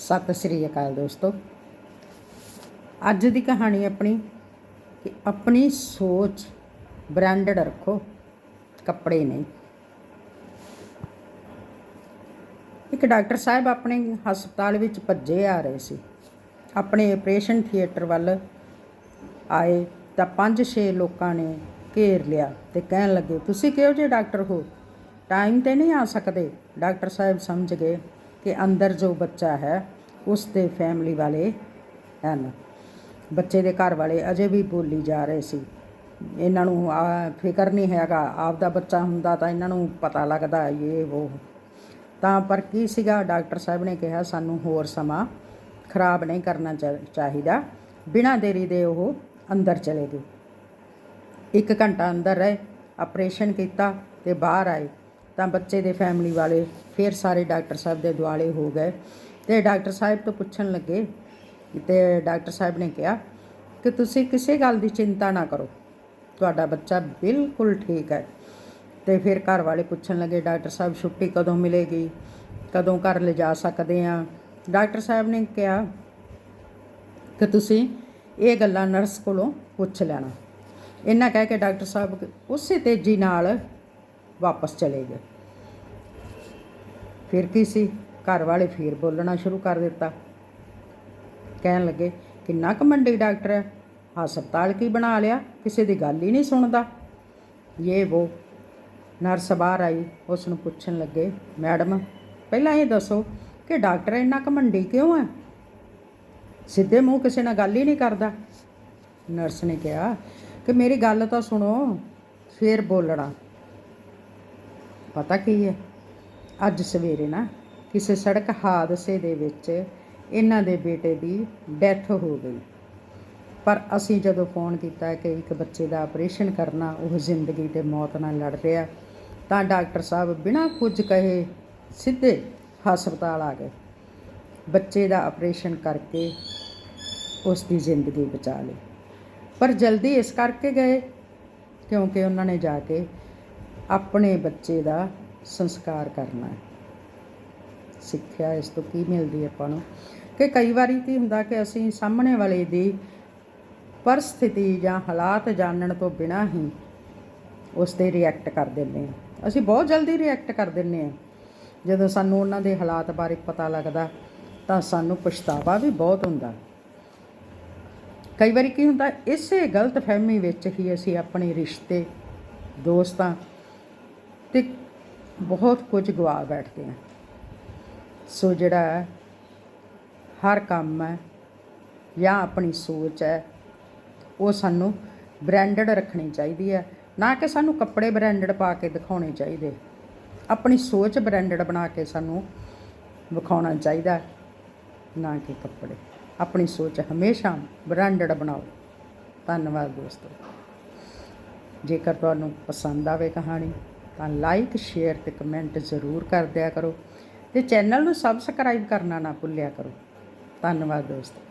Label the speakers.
Speaker 1: ਸਤਿ ਸ੍ਰੀ ਅਕਾਲ ਦੋਸਤੋ। ਅੱਜ ਦੀ ਕਹਾਣੀ ਆਪਣੀ ਕਿ ਆਪਣੀ ਸੋਚ ਬ੍ਰਾਂਡਡ ਰੱਖੋ, ਕੱਪੜੇ ਨਹੀਂ। ਇੱਕ ਡਾਕਟਰ ਸਾਹਿਬ ਆਪਣੇ ਹਸਪਤਾਲ ਵਿੱਚ ਭੱਜੇ ਆ ਰਹੇ ਸੀ। ਆਪਣੇ ਆਪਰੇਸ਼ਨ ਥੀਏਟਰ ਵੱਲ ਆਏ ਤਾਂ ਪੰਜ ਛੇ ਲੋਕਾਂ ਨੇ ਘੇਰ ਲਿਆ ਤੇ ਕਹਿਣ ਲੱਗੇ, ਤੁਸੀਂ ਕਿਹੋ ਜਿਹੇ ਡਾਕਟਰ ਹੋ? ਟਾਈਮ ਤੇ ਨਹੀਂ ਆ ਸਕਦੇ। ਡਾਕਟਰ ਸਾਹਿਬ ਸਮਝ ਗਏ। ਕਿ ਅੰਦਰ ਜੋ ਬੱਚਾ ਹੈ, ਉਸ ਦੇ ਫੈਮਿਲੀ ਵਾਲੇ ਹਨ। ਬੱਚੇ ਦੇ ਘਰ ਵਾਲੇ ਅਜੇ ਵੀ ਬੋਲੀ ਜਾ ਰਹੇ ਸੀ। ਇਹਨਾਂ ਨੂੰ ਫਿਕਰ ਨਹੀਂ ਹੈਗਾ, ਆਪਦਾ ਬੱਚਾ ਹੁੰਦਾ ਤਾਂ ਇਹਨਾਂ ਨੂੰ ਪਤਾ ਲੱਗਦਾ, ਇਹ, ਉਹ। ਤਾਂ ਪਰ ਕੀ ਸੀਗਾ, ਡਾਕਟਰ ਸਾਹਿਬ ਨੇ ਕਿਹਾ, ਸਾਨੂੰ ਹੋਰ ਸਮਾਂ ਖਰਾਬ ਨਹੀਂ ਕਰਨਾ ਚਾ- ਚਾਹੀਦਾ। ਬਿਨਾਂ ਦੇਰੀ ਦੇ ਉਹ ਅੰਦਰ ਚਲੇ ਗਏ। ਇੱਕ ਘੰਟਾ ਅੰਦਰ ਰਹੇ ਆਪਰੇਸ਼ਨ ਕੀਤਾ ਤੇ ਬਾਹਰ ਆਏ। ਤਾਂ ਬੱਚੇ ਦੇ ਫੈਮਿਲੀ ਵਾਲੇ ਫਿਰ ਸਾਰੇ ਡਾਕਟਰ ਸਾਹਿਬ ਦੇ ਦੁਆਲੇ ਹੋ ਗਏ ਤੇ ਡਾਕਟਰ ਸਾਹਿਬ ਤੋਂ ਪੁੱਛਣ ਲੱਗੇ ਤੇ ਡਾਕਟਰ ਸਾਹਿਬ ਨੇ ਕਿਹਾ ਕਿ ਤੁਸੀਂ ਕਿਸੇ ਗੱਲ ਦੀ ਚਿੰਤਾ ਨਾ ਕਰੋ, ਤੁਹਾਡਾ ਬੱਚਾ ਬਿਲਕੁਲ ਠੀਕ ਹੈ। ਤੇ ਫਿਰ ਘਰ ਵਾਲੇ ਪੁੱਛਣ ਲੱਗੇ, ਡਾਕਟਰ ਸਾਹਿਬ ਛੁੱਟੀ ਕਦੋਂ ਮਿਲੇਗੀ? ਕਦੋਂ ਘਰ ਲਿਜਾ ਸਕਦੇ ਆ ਡਾਕਟਰ ਸਾਹਿਬ ਨੇ ਕਿਹਾ ਕਿ ਤੁਸੀਂ ਇਹ ਗੱਲਾਂ ਨਰਸ ਕੋਲੋਂ ਪੁੱਛ ਲੈਣਾ। ਇਹਨਾਂ ਕਹਿ ਕੇ ਡਾਕਟਰ ਸਾਹਿਬ ਉਸੇ ਤੇਜ਼ੀ ਨਾਲ ਵਾਪਸ ਚਲੇ ਗਏ। ਫਿਰ ਕੀ ਸੀ? ਘਰ ਵਾਲੇ ਫਿਰ ਬੋਲਣਾ ਸ਼ੁਰੂ ਕਰ ਦਿੱਤਾ। ਕਹਿਣ ਲੱਗੇ, ਕਿੰਨਾ ਕੁ ਮੰਡੀ ਡਾਕਟਰ ਹੈ? ਹਸਪਤਾਲ ਕੀ ਬਣਾ ਲਿਆ? ਕਿਸੇ ਦੀ ਗੱਲ ਹੀ ਨਹੀਂ ਸੁਣਦਾ। ਇਹ ਉਹ ਨਰਸ ਬਾਹਰ ਆਈ। ਉਸ ਨੂੰ ਪੁੱਛਣ ਲੱਗੇ, ਮੈਡਮ, ਪਹਿਲਾਂ ਇਹ ਦੱਸੋ ਕਿ ਡਾਕਟਰ ਇੰਨਾ ਕੁ ਕਿਉਂ ਹੈ? ਸਿੱਧੇ ਮੂੰਹ ਕਿਸੇ ਨਾਲ ਗੱਲ ਹੀ ਨਹੀਂ ਕਰਦਾ। ਨਰਸ ਨੇ ਕਿਹਾ, ਕਿ ਮੇਰੀ ਗੱਲ ਤਾਂ ਸੁਣੋ, ਫੇਰ ਬੋਲਣਾ। ਪਤਾ ਕੀ ਹੈ? ਅੱਜ ਸਵੇਰੇ ਨਾ ਕਿਸੇ ਸੜਕ ਹਾਦਸੇ ਦੇ ਵਿੱਚ ਇਹਨਾਂ ਦੇ ਬੇਟੇ ਦੀ ਡੈਥ ਹੋ ਗਈ। ਪਰ ਅਸੀਂ ਜਦੋਂ ਫੋਨ ਕੀਤਾ ਕਿ ਇੱਕ ਬੱਚੇ ਦਾ ਆਪਰੇਸ਼ਨ ਕਰਨਾ, ਉਹ ਜ਼ਿੰਦਗੀ ਤੇ ਮੌਤ ਨਾਲ ਲੜ ਰਿਹਾ ਤਾਂ ਡਾਕਟਰ ਸਾਹਿਬ ਬਿਨਾਂ ਕੁਝ ਕਹੇ ਸਿੱਧੇ ਹਸਪਤਾਲ ਆ ਗਏ। ਬੱਚੇ ਦਾ ਆਪਰੇਸ਼ਨ ਕਰਕੇ ਉਸ ਦੀ ਜ਼ਿੰਦਗੀ ਬਚਾ ਲਈ। ਪਰ ਜਲਦੀ ਇਸ ਕਰਕੇ ਗਏ ਕਿਉਂਕਿ ਉਹਨਾਂ ਨੇ ਜਾ ਕੇ ਆਪਣੇ ਬੱਚੇ ਦਾ ਸੰਸਕਾਰ ਕਰਨਾ ਸਿੱਖਿਆ ਇਸ ਤੋਂ ਕੀ ਮਿਲਦੀ ਆਪਾਂ ਨੂੰ? ਕਿ ਕਈ ਵਾਰੀ ਕੀ ਹੁੰਦਾ ਕਿ ਅਸੀਂ ਸਾਹਮਣੇ ਵਾਲੇ ਦੀ ਪਰਸਥਿਤੀ ਜਾਂ ਹਾਲਾਤ ਜਾਣਨ ਤੋਂ ਬਿਨਾਂ ਹੀ ਉਸ ਤੇ ਰਿਐਕਟ ਕਰ ਦਿੰਦੇ ਹਾਂ। ਅਸੀਂ ਬਹੁਤ ਜਲਦੀ ਰਿਐਕਟ ਕਰ ਦਿੰਦੇ ਹਾਂ। ਜਦੋਂ ਸਾਨੂੰ ਉਹਨਾਂ ਦੇ ਹਾਲਾਤ ਬਾਰੇ ਪਤਾ ਲੱਗਦਾ, ਤਾਂ ਸਾਨੂੰ ਪਛਤਾਵਾ ਵੀ ਬਹੁਤ ਹੁੰਦਾ। ਕਈ ਵਾਰੀ ਕੀ ਹੁੰਦਾ, ਇਸੇ ਗਲਤ ਫਹਿਮੀ ਵਿੱਚ ਹੀ ਅਸੀਂ ਆਪਣੇ ਰਿਸ਼ਤੇ, ਦੋਸਤਾਂ ਤੇ ਬਹੁਤ ਕੁਝ ਗਵਾ ਬੈਠਦੇ ਹਾਂ ਸੋ ਜਿਹੜਾ ਹੈ, ਹਰ ਕੰਮ ਹੈ ਜਾਂ ਆਪਣੀ ਸੋਚ ਹੈ ਉਹ ਸਾਨੂੰ ਬ੍ਰਾਂਡਡ ਰੱਖਣੀ ਚਾਹੀਦੀ ਹੈ। ਨਾ ਕਿ ਸਾਨੂੰ ਕੱਪੜੇ ਬ੍ਰਾਂਡਡ ਪਾ ਕੇ ਦਿਖਾਉਣੇ ਚਾਹੀਦੇ। ਆਪਣੀ ਸੋਚ ਬ੍ਰਾਂਡਡ ਬਣਾ ਕੇ ਸਾਨੂੰ ਵਿਖਾਉਣਾ ਚਾਹੀਦਾ ਨਾ ਕਿ ਕੱਪੜੇ। ਆਪਣੀ ਸੋਚ ਹਮੇਸ਼ਾ ਬ੍ਰਾਂਡਡ ਬਣਾਓ। ਧੰਨਵਾਦ ਦੋਸਤੋ। ਜੇਕਰ ਤੁਹਾਨੂੰ ਪਸੰਦ ਆਵੇ ਕਹਾਣੀ ਤਾਂ ਲਾਈਕ ਸ਼ੇਅਰ ਤੇ ਕਮੈਂਟ ਜ਼ਰੂਰ ਕਰ ਦਿਆ ਕਰੋ ਤੇ ਚੈਨਲ ਨੂੰ ਸਬਸਕ੍ਰਾਈਬ ਕਰਨਾ ਨਾ ਭੁੱਲਿਆ ਕਰੋ। ਧੰਨਵਾਦ ਦੋਸਤੋ।